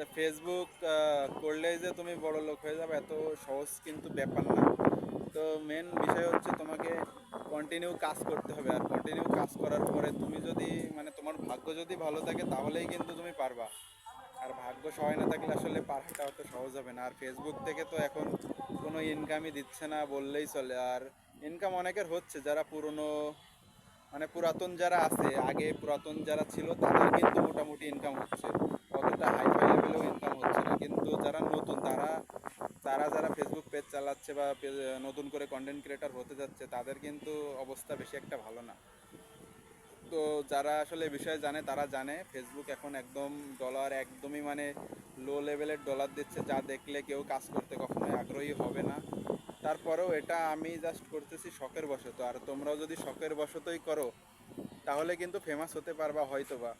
যে ফেসবুক করলেই যে তুমি বড় লোক হয়ে যাবে এত সহজ কিন্তু ব্যাপার না। তো মেন বিষয় হচ্ছে তোমাকে কন্টিনিউ কাজ করতে হবে আর কন্টিনিউ কাজ করার পরে তুমি যদি মানে তোমার ভাগ্য যদি ভালো থাকে তাহলেই কিন্তু তুমি পারবা। আর ভাগ্য সহায় না থাকলে আসলে পারাটা অত সহজ হবে না। আর ফেসবুক থেকে তো এখন কোনো ইনকামই দিচ্ছে না বললেই চলে। আর ইনকাম অনেকের হচ্ছে, যারা পুরনো মানে পুরাতন যারা আছে, আগে পুরাতন যারা ছিল, তাদের কিন্তু মোটামুটি ইনকাম হচ্ছে। অতটা হাইফাই লেভেলেও ইনকাম হচ্ছে না। কিন্তু যারা নতুন, তারা তারা যারা ফেসবুক পেজ চালাচ্ছে বা নতুন করে কন্টেন্ট ক্রিয়েটার হতে যাচ্ছে, তাদের কিন্তু অবস্থা বেশি একটা ভালো না। তো যারা আসলে বিষয়ে জানে, তারা জানে ফেসবুক এখন একদম ডলার একদমই মানে লো লেভেলের ডলার দিচ্ছে, যা দেখলে কেউ কাজ করতে কখনোই আগ্রহী হবে না। তারপরেও এটা আমি জাস্ট করতেছি শখের বশত। আর তোমরাও যদি শখের বশতই করো, তাহলে কিন্তু ফেমাস হতে পারবা হয়তো বা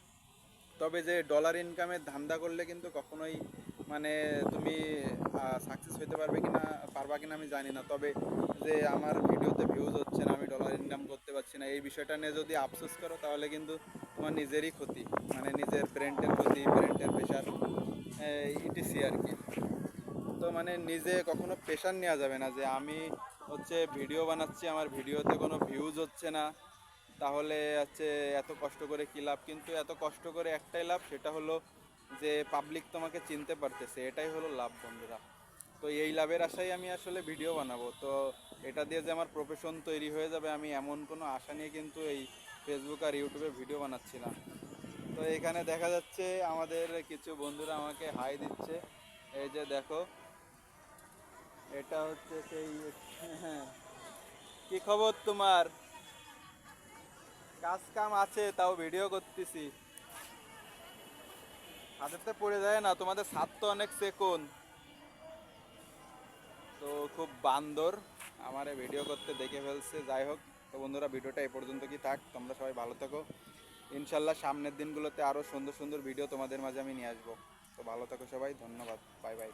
তবে যে ডলার ইনকামের ধান্দা করলে কিন্তু কখনোই মানে তুমি সাকসেস হতে পারবে কিনা, পারবা কিনা আমি জানি না। তবে যে আমার ভিডিওতে ভিউজ হচ্ছে না, আমি ডলার ইনকাম করতে পারছি না, এই বিষয়টা নিয়ে যদি আফসোস করো, তাহলে কিন্তু তোমার নিজেরই ক্ষতি। মানে নিজের ব্রেনটের ক্ষতি ব্রেনটের প্রেশার ইটিসি আর কি। তো মানে নিজে কখনো প্রেশার নেওয়া যাবে না যে আমি হচ্ছে ভিডিও বানাচ্ছি, আমার ভিডিওতে কোনো ভিউজ হচ্ছে না। তাহলে হচ্ছে এত কষ্ট করে কী লাভ? কিন্তু এত কষ্ট করে একটাই লাভ, সেটা হলো যে পাবলিক তোমাকে চিনতে পারতেছে। এটাই হলো লাভ বন্ধুরা। তো এই লাভের আশাই আমি আসলে ভিডিও বানাবো। তো এটা দিয়ে যে আমার প্রফেশন তৈরি হয়ে যাবে, আমি এমন কোনো আশা নিয়ে কিন্তু এই ফেসবুক আর ইউটিউবে ভিডিও বানাচ্ছি না। তো এখানে দেখা যাচ্ছে আমাদের কিছু বন্ধুরা আমাকে হাই দিচ্ছে। এই যে দেখো এটা হচ্ছে সেই হ্যাঁ। কি খবর তোমার? কাজ কাম আছে, তাও ভিডিও করতেছি। হাতেতে পড়ে যায় না, তোমাদের ছাদ তো অনেক সেকুন। তো খুব বান্দর, আমারে ভিডিও করতে দেখে ফেলছে। যাই হোক, তো বন্ধুরা, ভিডিওটা এই পর্যন্ত কি থাক? তোমরা সবাই ভালো থাকো। ইনশাল্লাহ সামনের দিনগুলোতে আরও সুন্দর সুন্দর ভিডিও তোমাদের মাঝে আমি নিয়ে আসব। তো ভালো থাকো সবাই, ধন্যবাদ। Bye bye.